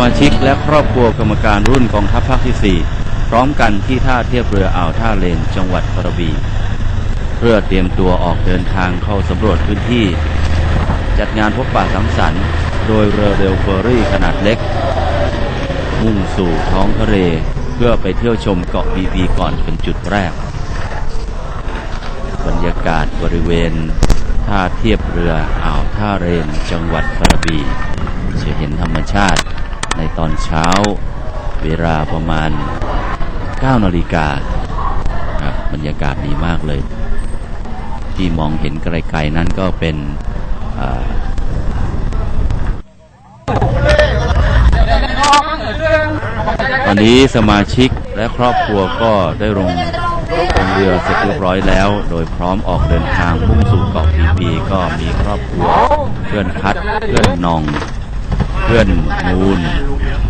มาชิกและครอบครัวกรรมการรุ่นกองทัพภาคที่ 4 พร้อมกันที่ท่าเทียบเรืออ่าวท่าเลนจังหวัดกระบี่เพื่อเตรียมตัวออกเดินทางเข้าสำรวจพื้นที่ จัดงานพบปะสังสรรค์ โดยเรือเร็วเฟอร์รี่ขนาดเล็ก มุ่งสู่ท้องทะเลเพื่อไปเที่ยวชมเกาะพีพีก่อนเป็นจุดแรก บรรยากาศบริเวณท่าเทียบเรืออ่าวท่าเรนจังหวัดกระบี่จะเห็นธรรมชาติ ในตอนเช้าเวลาประมาณ 9 นาฬิกาครับบรรยากาศดีมากเลย ที่มองเห็นไกลๆนั้นก็เป็นอ่าตอนนี้สมาชิกและครอบครัวก็ได้ลงลงเรือเสร็จเรียบร้อยแล้ว โดยพร้อมออกเดินทางมุ่งสู่เกาะพีพีก็มีครอบครัวเพื่อนพัดเพื่อนนอง พื่อนนูน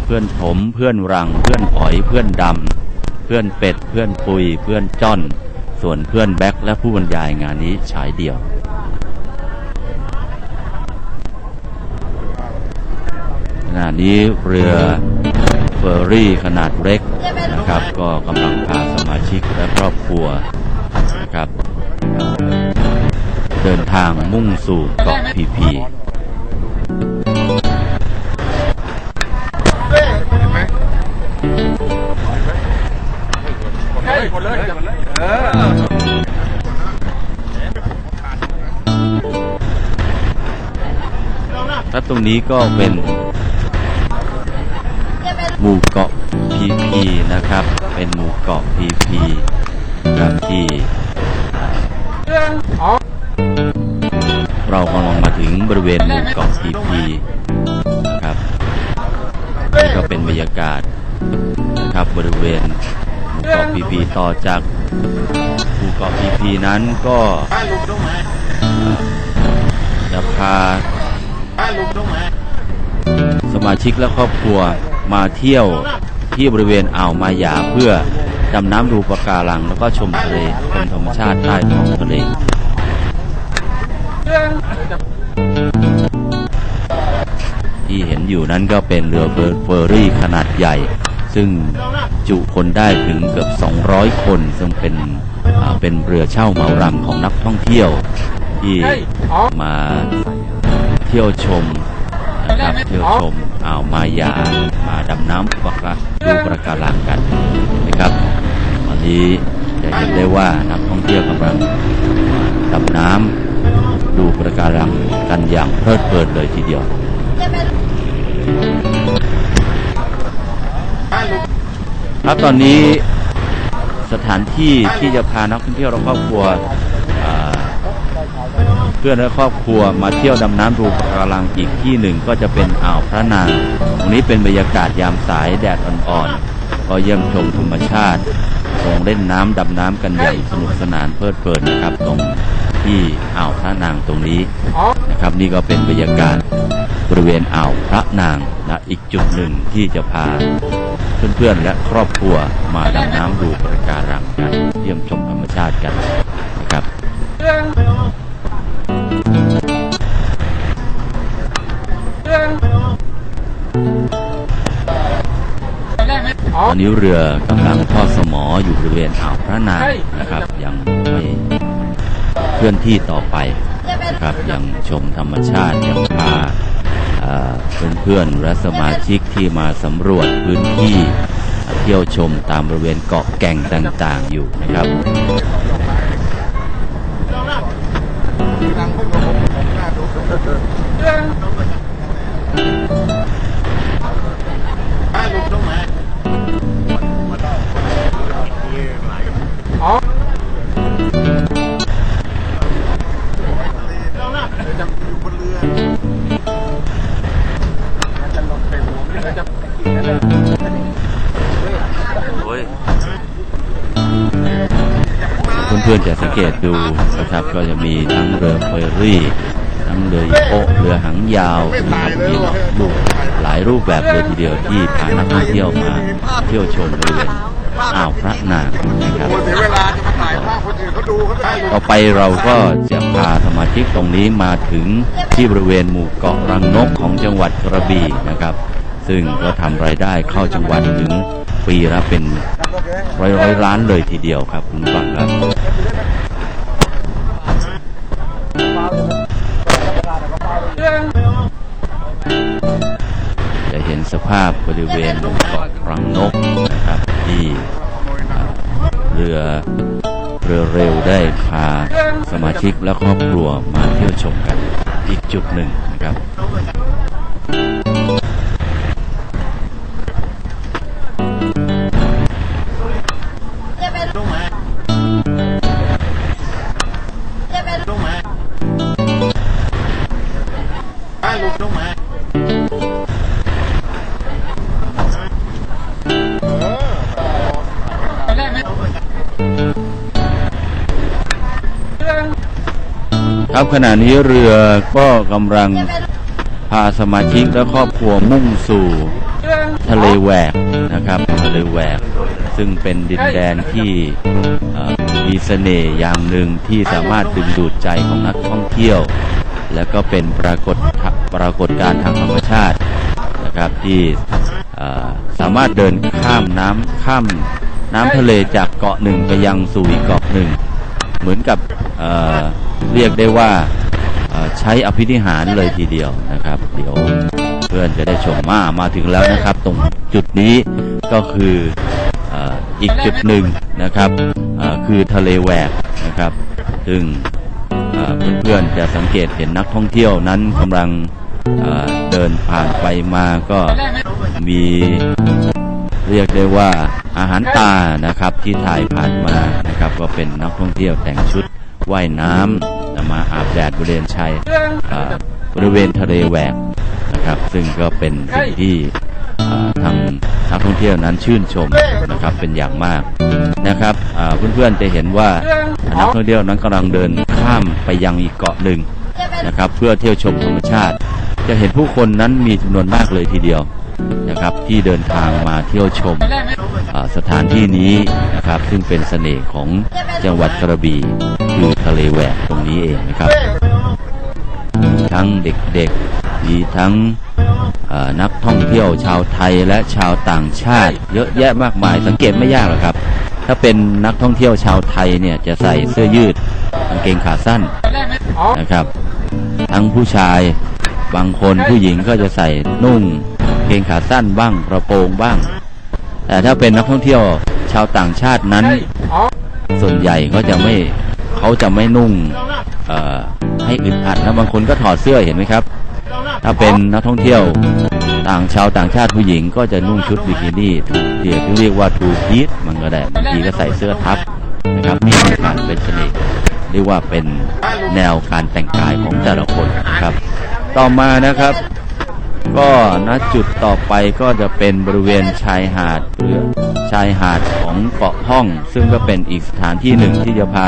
เพื่อนถม เพื่อนรัง เพื่อนอ๋อยเพื่อนดำ เพื่อนเป็ด เพื่อนปุย เพื่อนจ้อน ส่วนเพื่อนแบ็คและผู้บรรยายงานนี้ฉายเดี่ยวขณะนี้เรือเฟอร์รี่ขนาดเล็กนะครับ ก็กำลังพาสมาชิกและครอบครัวนะครับ เดินทางมุ่งสู่เกาะพีพี ตรงนี้ก็เป็นหมู่เกาะพีพีนะครับ เป็นหมู่เกาะพีพีครับที่เรากำลังมาถึงบริเวณหมู่เกาะพีพีนะครับนี่ก็เป็นบรรยากาศนะครับบริเวณหมู่เกาะพีพีต่อจากหมู่เกาะพีพีนั้นก็จะพา สมาชิกและครอบครัวมาเที่ยวที่บริเวณอ่าวมายาเพื่อดำน้ำดูปะการัง แล้วก็ชมทะเลชมธรรมชาติใต้ท้องทะเลที่เห็นอยู่นั้นก็เป็นเรือเฟอร์รี่ขนาดใหญ่ ซึ่งจุคนได้ถึงเกือบ 200 คน ซึ่งเป็นเป็นเรือเช่าเหมารำของนักท่องเที่ยว ที่มา เที่ยวชมนะครับเที่ยวชมอ่าวมายามาดำน้ำปะกะดูประการังกันนะครับวันนี้จะเห็นได้ว่านักท่องเที่ยวกำลังดำน้ำดูประการังกันอย่างเพลิดเพลินเลยทีเดียวครับตอนนี้สถานที่ที่จะพานักท่องเที่ยวและครอบครัวอ่า เพื่อนและครอบครัวมาเที่ยวดำน้ำดูปะการังอีกที่หนึ่งก็จะเป็นอ่าวพระนางตรงนี้เป็นบรรยากาศยามสายแดดอ่อนๆก็เยี่ยมชมธรรมชาติลงเล่นน้ำดำน้ำกันอย่างสนุกสนานเพลิดเพลินนะครับ ตรงที่อ่าวพระนางตรงนี้นะครับ นี่ก็เป็นบรรยากาศบริเวณอ่าวพระนางนะอีกจุดหนึ่งที่จะพาเพื่อนๆและครอบครัวมาดำน้ำดูปะการังกันเยี่ยมชมธรรมชาติกันนะครับ ตอนนี้เรือกำลังทอดสมออยู่บริเวณอ่าวพระนางนะครับ ยังไม่เคลื่อนที่ต่อไปนะครับ ยังชมธรรมชาติยังพาเพื่อนๆและสมาชิกที่มาสำรวจพื้นที่เที่ยวชมตามบริเวณเกาะแก่งต่างๆอยู่นะครับ เพื่อนๆจะสังเกตดูนะครับ ก็จะมีทั้งเรือเฟอร์รี่ ทั้งเรือโอะเรือหางยาวนะครับมีรูปหลายรูปแบบเลยทีเดียวที่พานักท่องเที่ยวมาเที่ยวชมบริเวณอ่าวพระนางนะครับพคนอื่นเขาดูเขาได้ต่อไปเราก็จะพาสมาชิกตรงนี้มาถึงที่บริเวณหมู่เกาะรังนกของจังหวัดกระบี่นะครับ ซึ่งก็ทำรายได้เข้าจังหวัดถึงปีละเป็นร้อยร้อยล้านเลยทีเดียวครับคุณฟังครับจะเห็นสภาพบริเวณเกาะรังนกนะครับ ที่เรือเรือเร็วได้พาสมาชิกและครอบครัวมาเที่ยวชมกันอีกจุดหนึ่งนะครับ ครับขณะนี้เรือก็กำลังพาสมาชิกและครอบครัวมุ่งสู่ทะเลแหวกนะครับทะเลแหวก ซึ่งเป็นดินแดนที่มีเสน่ห์อย่างหนึ่งที่สามารถดึงดูดใจของนักท่องเที่ยว และก็เป็นปรากฏปรากฏการทางธรรมชาตินะครับที่สามารถเดินข้ามน้ำข้ามน้ำทะเลจากเกาะหนึ่งไปยังสู่อีกเกาะหนึ่ง เหมือนกับ เรียกได้ว่าใช้อภินิหารเลยทีเดียวนะครับ เดี๋ยวเพื่อนจะได้ชมมามาถึงแล้วนะครับ ตรงจุดนี้ก็คืออีกจุดหนึ่งนะครับคือทะเลแหวกนะครับซึ่งเอ่อเพื่อนๆจะสังเกตเห็นนักท่องเที่ยวนั้นกำลังเอ่อเดินผ่านไปมาก็มีเรียกได้ว่าอาหารตานะครับที่ถ่ายผ่านมานะครับ ก็เป็นนักท่องเที่ยวแต่งชุด ว่ายน้ำมาอาบแดดบริเวณชายบริเวณทะเลแหวกนะครับ ซึ่งก็เป็นสิ่งที่ทางนักท่องเที่ยวนั้นชื่นชมนะครับเป็นอย่างมากนะครับเพื่อนๆจะเห็นว่านักท่องเที่ยวนั้นกำลังเดินข้ามไปยังอีกเกาะหนึ่งนะครับ เพื่อเที่ยวชมธรรมชาติ จะเห็นผู้คนนั้นมีจำนวนมากเลยทีเดียว นะครับที่เดินทางมาเที่ยวชมสถานที่นี้นะครับซึ่งเป็นเสน่ห์ของจังหวัดกระบี่คือทะเลแหวกตรงนี้เองนะครับมีทั้งเด็กๆมีทั้งนักท่องเที่ยวชาวไทยและชาวต่างชาติ เยอะแยะมากมายสังเกตไม่ยากหรอกครับ ถ้าเป็นนักท่องเที่ยวชาวไทยเนี่ยจะใส่เสื้อยืดกางเกงขาสั้นนะครับ ทั้งผู้ชายบางคนผู้หญิงก็จะใส่นุ่ง เกงขาสั้นบ้างกระโปรงบ้าง แต่ถ้าเป็นนักท่องเที่ยวชาวต่างชาตินั้น ส่วนใหญ่ก็จะไม่เขาจะไม่นุ่งให้อึดอัดนะบางคนก็ถอดเสื้อเห็นไหมครับ ถ้าเป็นนักท่องเที่ยวต่างชาวต่างชาติผู้หญิงก็จะนุ่งชุดบิกินี่เรียกเรียกว่าทูพีทมันก็ได้บางทีก็ใส่เสื้อทับนะครับนี่คือการเป็นเสน่ห์เรียกว่าเป็นแนวการแต่งกายของแต่ละคนนะครับ ต่อมานะครับ ก็ณจุดต่อไปก็จะเป็นบริเวณชายหาดหรือชายหาดของเกาะห้อง ซึ่งก็เป็นอีกสถานที่หนึ่งที่จะพา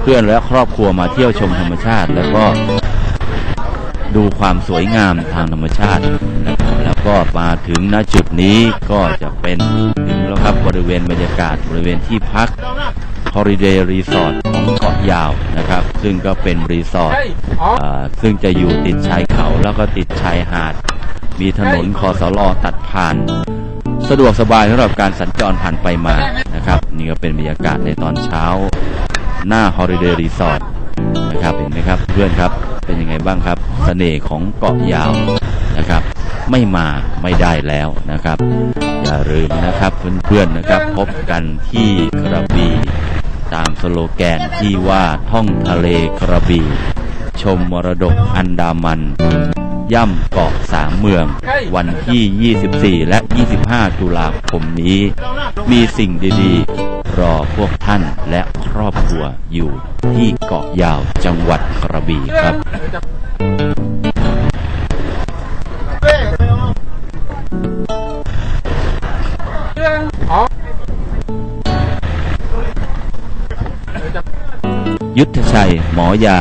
เพื่อนและครอบครัวมาเที่ยวชมธรรมชาติ แล้วก็ดูความสวยงามทางธรรมชาตินะครับแล้วก็มาถึงณจุดนี้ก็จะเป็นถึงแล้วครับบริเวณบรรยากาศบริเวณที่พัก Holiday Resort ของเกาะยาวนะครับ ซึ่งก็เป็นรีสอร์ทอ่าซึ่งจะอยู่ติดชายเขาแล้วก็ติดชายหาด มีถนนคอสลอตัดผ่าน สะดวกสบายสำหรับการสัญจรผ่านไปมานะครับ นี่ก็เป็นบรรยากาศในตอนเช้า หน้า Holiday Resort นะครับเห็นไหมครับเพื่อนครับเป็นยังไงบ้างครับสเสน่ห์ของเกาะยาวนะครับ ไม่มาไม่ได้แล้วนะครับ อย่าลืมนะครับเพื่อนๆนะครับ พบกันที่กระบี่ตามสโลแกนที่ว่าท่องทะเลกระบี่ชมมรดกอันดามัน ย่ำเกาะสามเมือง วันที่ 24 และ 25 ตุลาคมนี้ มีสิ่งดีๆ รอพวกท่านและครอบครัวอยู่ที่เกาะยาวจังหวัดกระบี่ครับยุทธชัย หมอยา